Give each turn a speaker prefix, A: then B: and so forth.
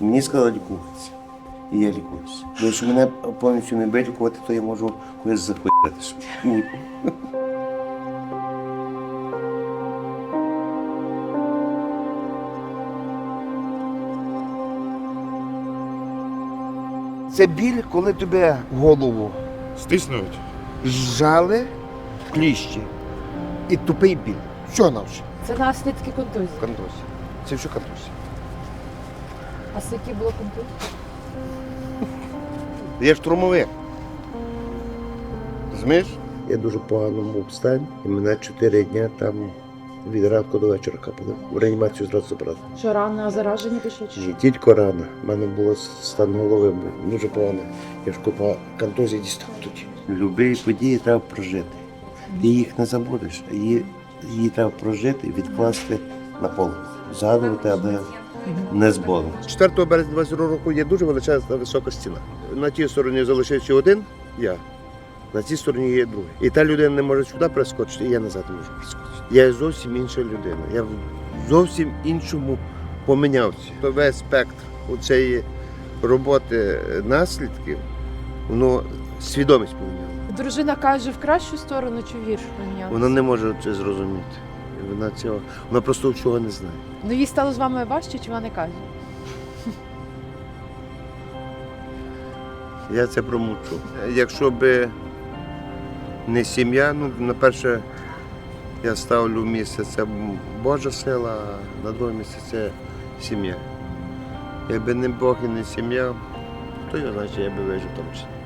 A: Мені сказали лікуватися. І я лікуюся. Бо якщо мене повністю не вилікувати, то я можу когось захворіти. Ні. Це біль, коли тебе голову
B: Стиснуть.
A: зжали кліщі і тупий біль. Що навше?
C: Це наслідки контузії.
A: Контузія. Це все контузія.
C: А скільки було контузій?
A: Я штурмовик. Розумієш? Я дуже в поганому стані. І мене чотири дні там від ранку до вечора капали. В реанімацію зразу забрали.
C: Що рано зараження пішли? чи що?
A: Ні, тільки рано. У мене було стан голови дуже поганий. Я ж купа контузії дістав тоді. Любі події треба прожити. Ти їх не забудеш, її, її треба прожити, відкласти на пол. Згадувати, аби не з болем. 4 березня 22 року є дуже величезна висока стіна. На тій стороні залишився один я. На цій стороні є другий. І та людина не може сюди прискочити, і я назад не можу прискочити. Я зовсім інша людина. Я в зовсім іншому помінявся. То весь спектр у цієї роботи наслідків, воно свідомість поміняла.
C: Дружина каже в кращу сторону чи в гіршу помінялася?
A: Вона не може це зрозуміти. Вона цього, вона просто чого не знає.
C: Ну їй стало з вами важче, чи вона не каже?
A: Я це промовчу. Якщо би не сім'я, ну, на перше, я ставлю місце це Божа сила, а на друге місце це сім'я. Якби не Бог і не сім'я, його знає, чи я би вижив там чи.